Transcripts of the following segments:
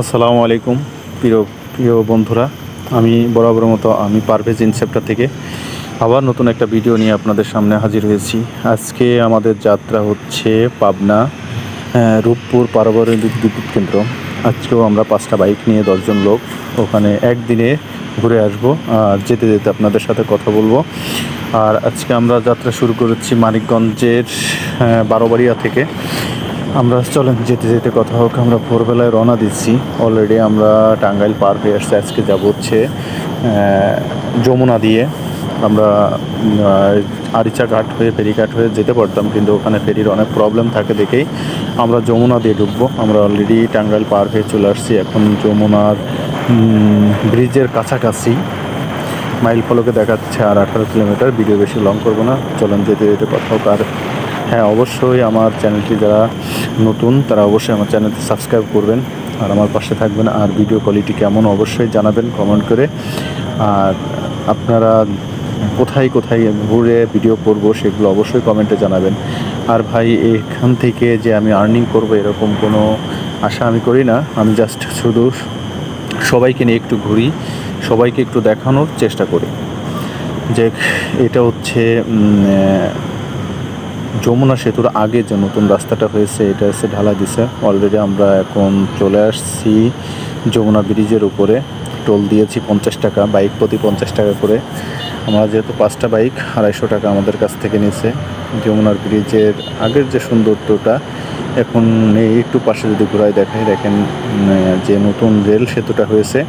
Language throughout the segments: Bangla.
আসসালামু আলাইকুম, প্রিয় প্রিয় বন্ধুরা। আমি বরাবর মতো আমি পারভেজ ইনসেপ্টার থেকে আবার নতুন একটা ভিডিও নিয়ে আপনাদের সামনে হাজির হয়েছি। আজকে আমাদের যাত্রা হচ্ছে পাবনা রূপপুর পারমাণবিক বিদ্যুৎ কেন্দ্র। আজকেও আমরা পাঁচটা বাইক নিয়ে দশজন লোক ওখানে একদিনে ঘুরে আসব, আর যেতে যেতে আপনাদের সাথে কথা বলব। আর আজকে আমরা যাত্রা শুরু করেছি মানিকগঞ্জের বারোবাড়িয়া থেকে। আমরা চলেন, যেতে যেতে কথা হোক, আমরা ভোরবেলায় রওনা দিচ্ছি। অলরেডি আমরা টাঙ্গাইল পার হয়ে আসছি, আজকে যাব হচ্ছে যমুনা দিয়ে। আমরা আরিচা ঘাট হয়ে ফেরি ফেরিঘাট হয়ে যেতে পারতাম, কিন্তু ওখানে ফেরির অনেক প্রবলেম থাকে দেখেই আমরা যমুনা দিয়ে ঢুকবো। আমরা অলরেডি টাঙ্গাইল পার হয়ে চলে আসছি, এখন যমুনার ব্রিজের কাছাকাছি। মাইল ফলকে দেখাচ্ছে আর আঠারো কিলোমিটার ভিডিও বেশি লং করব না। চলেন, যেতে যেতে কথা হোক, আর হ্যাঁ অবশ্যই আমার চ্যানেলটি যারা নতুন, তারা অবশ্যই আমার চ্যানেলটি সাবস্ক্রাইব করবেন। আর আমার পাশে থাকবেন আর ভিডিও কোয়ালিটি কেমন, অবশ্যই জানাবেন, কমেন্ট করে। আর আপনারা কোথায় কোথায় ঘুরে ভিডিও করব সেগুলো অবশ্যই কমেন্টে জানাবেন। আর ভাই, এখান থেকে যে আমি আর্নিং করব এরকম কোনো আশা আমি করি না। আমি জাস্ট শুধু সবাইকে নিয়ে একটু ঘুরি, সবাইকে একটু দেখানোর চেষ্টা করি। যে এটা হচ্ছে যমুনা সেতুর আগে যে নতুন রাস্তাটা হয়েছে, এটা এসে ঢালা দিছে অলরেডি আমরা এখন চলে আসছি যমুনা ব্রিজের উপরে। টোল দিয়েছি পঞ্চাশ টাকা বাইক প্রতি পঞ্চাশ টাকা করে। আমরা যেহেতু পাঁচটা বাইক আড়াইশো টাকা আমাদের কাছ থেকে নিয়েছে। যমুনার ব্রিজের আগের যে সৌন্দর্যটা এখন একটু পাশে যদি ঘুরায় দেখাই, দেখেন যে নতুন রেল সেতুটা হয়েছে,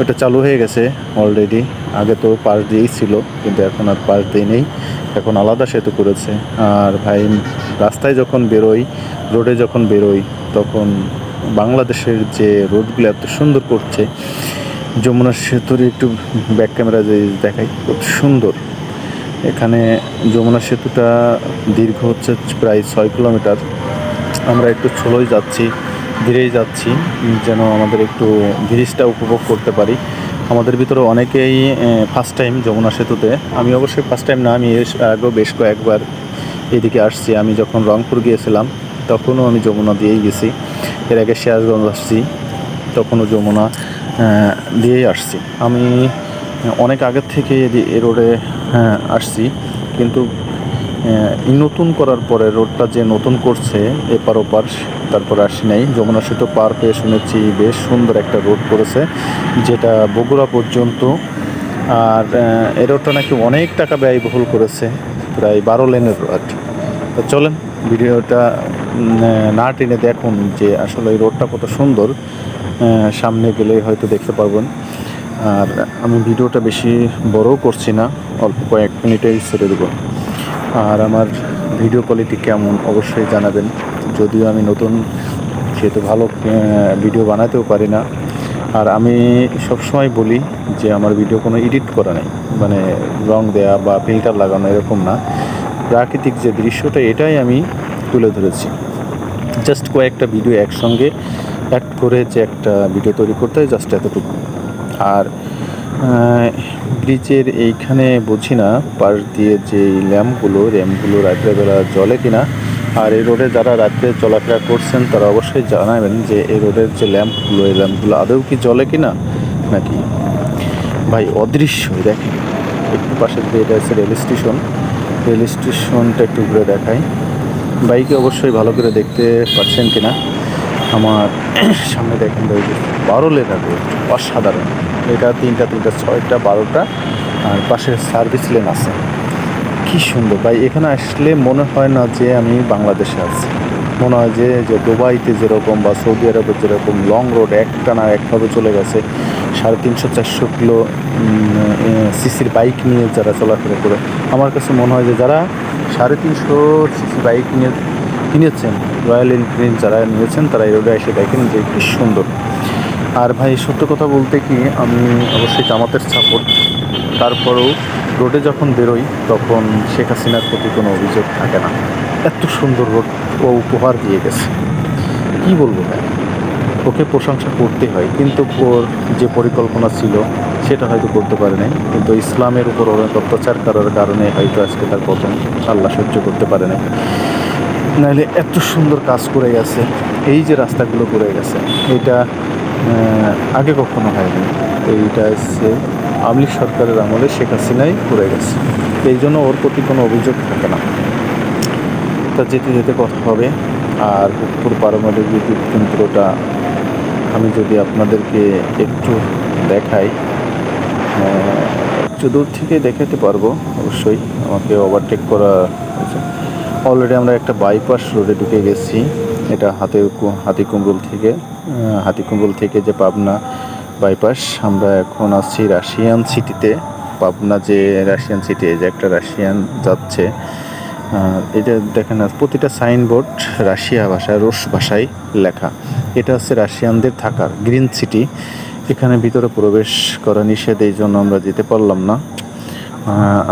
ওটা চালু হয়ে গেছে অলরেডি আগে তো পাশ দিয়েই ছিল, কিন্তু এখন আর পাশ দিয়ে নেই। এখন আলাদা সেতু করেছে। আর ভাই, রাস্তায় যখন বেরোই, রোডে যখন বেরোই, তখন বাংলাদেশের যে রোডগুলো এত সুন্দর করছে, যমুনা সেতুর একটু ব্যাক ক্যামেরা যে দেখাই, খুব সুন্দর। এখানে যমুনা সেতুটা দীর্ঘ হচ্ছে প্রায় ছয় কিলোমিটার। আমরা একটু ছোলোই যাচ্ছি, ধীরেই যাচ্ছি যেন আমাদের একটু ব্রিজটা উপভোগ করতে পারি। আমাদের ভিতরে অনেকেই ফার্স্ট টাইম যমুনা সেতুতে। আমি অবশ্যই ফার্স্ট টাইম না, আমি আগেও বেশ কয়েকবার এদিকে আসছি। আমি যখন রংপুর গিয়েছিলাম, তখনও আমি যমুনা দিয়েই গেছি। এর আগে সিরাজগঞ্জ আসছি, তখনও যমুনা দিয়েই আসছি। আমি অনেক আগের থেকে এ রোডে আসছি, কিন্তু নতুন করার পরে রোডটা যে নতুন করছে, এপার ওপার, তারপর আসি নাই। যমুনা সেতু পার পেয়ে শুনেছি বেশ সুন্দর একটা রোড করেছে, যেটা বগুড়া পর্যন্ত। আর এই রোডটা নাকি অনেক টাকা ব্যয়বহুল করেছে, প্রায় বারো লেনের রোড। তো চলেন, ভিডিওটা না টেনে দেখুন যে আসলে এই রোডটা কত সুন্দর। সামনে গেলে হয়তো দেখতে পারবেন। আর আমি ভিডিওটা বেশি বড়ও করছি না, অল্প কয়েক মিনিটেই ছেড়ে দেবো। আর আমার ভিডিও কোয়ালিটি কেমন, অবশ্যই জানাবেন। যদিও আমি নতুন, সেহেতু ভালো ভিডিও বানাতেও পারি না। আর আমি সবসময় বলি যে, আমার ভিডিও কোনো এডিট করা নেই। মানে রং দেয়া বা ফিল্টার লাগানো এরকম না। প্রাকৃতিক যে দৃশ্যটা, এটাই আমি তুলে ধরেছি। জাস্ট কয়েকটা ভিডিও একসঙ্গে অ্যাড করে যে একটা ভিডিও তৈরি করতে হয় জাস্ট এতটুকু। আর ব্রিজের এইখানে বুঝি না, পাশ দিয়ে যে ল্যাম্পগুলো র্যাম্পগুলো রাত্রেবেলা জ্বলে কিনা। আর এই রোডে যারা রাত্রে চলাফেরা করছেন, তারা অবশ্যই জানাবেন যে এই রোডের যে ল্যাম্পগুলো, এই ল্যাম্পগুলো আদৌ কি জ্বলে কিনা নাকি? ভাই, অদৃশ্য দেখেন। একটু পাশে দিয়ে এটা আছে রেল স্টেশন। রেল স্টেশনটা একটু ঘুরে দেখাই। বাইকে অবশ্যই ভালো করে দেখতে পাচ্ছেন কিনা। আমার সামনে দেখেন বারো লেখা অসাধারণ। এটা তিনটা তিনটা, ছয়টা, বারোটা। আর পাশে সার্ভিস লেন আছে। কি সুন্দর। ভাই, এখানে আসলে মনে হয় না যে আমি বাংলাদেশে আছি। মনে হয় যে যে দুবাইতে যেরকম বা সৌদি আরবে যেরকম লং রোড একটা না একভাবে চলে গেছে। সাড়ে তিনশো, চারশো কিলো সিসির বাইক নিয়ে যারা চলাফেরা করে, আমার কাছে মনে হয় যে যারা সাড়ে তিনশো সিসি বাইক নিয়ে কিনেছেন রয়্যাল এনফিল্ড যারা নিয়েছেন, তারা এই রোডে এসে দেখেন যে কি সুন্দর। আর ভাই, সত্য কথা বলতে কি, আমি অবশ্যই জামাতের সাপোর্ট তারপরেও রোডে যখন বেরোই, তখন শেখ হাসিনার প্রতি কোনো অভিযোগ থাকে না। এত সুন্দর রোড ও উপহার দিয়ে গেছে। কি বলব ভাই? ওকে প্রশংসা করতে হয়, কিন্তু ওর যে পরিকল্পনা ছিল, সেটা হয়তো করতে পারে নাই। কিন্তু ইসলামের উপর অনেক অত্যাচার করার কারণে হয়তো আজকে তার পতন আল্লাহ সহ্য করতে পারে নাই। নাহলে এত সুন্দর কাজ করে গেছে, এই যে রাস্তাগুলো করে গেছে, এটা আগে কখনো হয়নি। এইটা হচ্ছে আওয়ামী লীগ সরকারের আমলে শেখ হাসিনাই করে গেছে। এই জন্য ওর প্রতি কোনো অভিযোগ থাকে না। তা যেতে যেতে কথা হবে। আর উত্তর পারমাণবিক বিদ্যুৎ কেন্দ্রটা আমি যদি আপনাদেরকে একটু দেখাই একটু দূর থেকে দেখাতে পারব অবশ্যই। আমাকে ওভারটেক করা হয়েছে। অলরেডি আমরা একটা বাইপাস রোডে ঢুকে গেছি। এটা হাতে হাতিকুমরুল থেকে। আহ, হাতিকুমরুল থেকে যে পাবনা বাইপাস আমরা এখন আছি রাশিয়ান সিটিতে পাবনা যে রাশিয়ান সিটি যে একটা রাশিয়ান যাচ্ছে এটা দেখেন প্রতিটা সাইনবোর্ড রাশিয়া ভাষায় রুশ ভাষায় লেখা। এটা হচ্ছে রাশিয়ানদের থাকার গ্রিন সিটি এখানে ভিতরে প্রবেশ করা নিষেধ এই জন্য আমরা যেতে পারলাম না।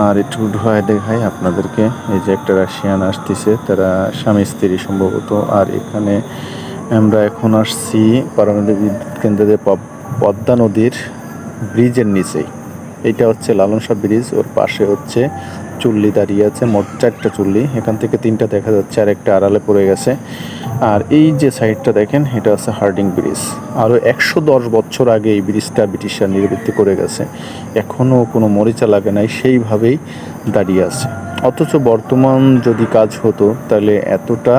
আর একটু ঢুকায় দেখাই আপনাদেরকে এই যে একটা রাশিয়ান আসতেছে তারা স্বামী স্ত্রী সম্ভবত। আর এখানে আমরা এখন আসছি পারমাণবিক বিদ্যুৎ কেন্দ্রের পদ্মা নদীর ব্রিজের নিচেই এটা হচ্ছে লালন শাহ ব্রিজ, ওর পাশে হচ্ছে চুল্লি দাঁড়িয়ে আছে, মোট চারটা চুল্লি। এখান থেকে তিনটা দেখা যাচ্ছে, আর একটা আড়ালে পড়ে গেছে। আর এই যে সাইডটা দেখেন, এটা হচ্ছে হার্ডিং ব্রিজ। আরও একশো দশ বছর আগে এই ব্রিজটা ব্রিটিশরা নির্বৃত্তি করে গেছে। এখনও কোনো মরিচা লাগে নাই, সেইভাবেই দাঁড়িয়ে আছে। অথচ বর্তমান যদি কাজ হতো, তাহলে এতটা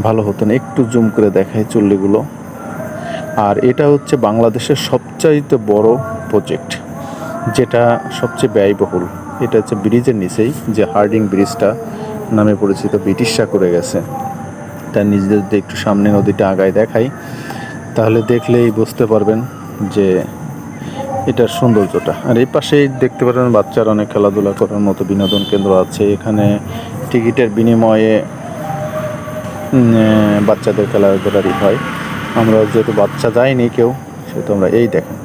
ভালো হতো না। একটু জুম করে দেখায় চুল্লিগুলো। আর এটা হচ্ছে বাংলাদেশের সবচাইতে বড় প্রজেক্ট যেটা সবচেয়ে ব্যয়বহুল। এটা হচ্ছে ব্রিজের নিচেই, যে হার্ডিং ব্রিজটা নামে পরিচিত ব্রিটিশরা করে গেছে। তার নিজেদের যদি একটু সামনে নদীটা আগায় দেখাই, তাহলে দেখলেই বুঝতে পারবেন যে এটার সৌন্দর্যটা। আর এই পাশেই দেখতে পারেন বাচ্চারা অনেক খেলাধুলা করার মতো বিনোদন কেন্দ্র আছে। এখানে টিকিটের বিনিময়ে বাচ্চাদের খেলাধুলারই হয়। আমরা যেহেতু বাচ্চা যায়নি কেউ, সেহেতু আমরা এই দেখেন,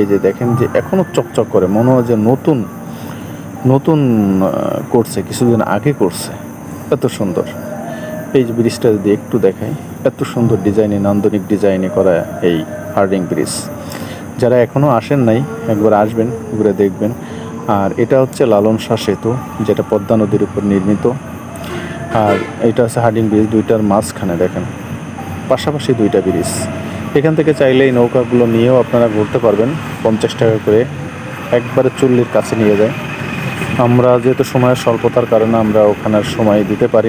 এই যে দেখেন যে এখনও চকচক করে, মনে হয় যে নতুন নতুন করছে, কিছুদিন আগে করছে। এত সুন্দর। এই যে ব্রিজটা যদি একটু দেখাই, এত সুন্দর ডিজাইনে, নান্দনিক ডিজাইনে করা এই হার্ডিং ব্রিজ। যারা এখনও আসেন নাই, একবার আসবেন, ঘুরে দেখবেন। আর এটা হচ্ছে লালন শাহ সেতু, যেটা পদ্মা নদীর উপর নির্মিত। আর এটা আছে হার্ডিং ব্রিজ, দুইটার মাঝখানে দেখেন। পাশাপাশি দুইটা ব্রিজ। এখান থেকে চাইলে এই নৌকাগুলো নিয়েও আপনারা ঘুরতে পারবেন। পঞ্চাশ টাকা করে একবারে চল্লির কাছে নিয়ে যায়। আমরা যেহেতু সময়ের স্বল্পতার কারণে আমরা ওখানের সময় দিতে পারি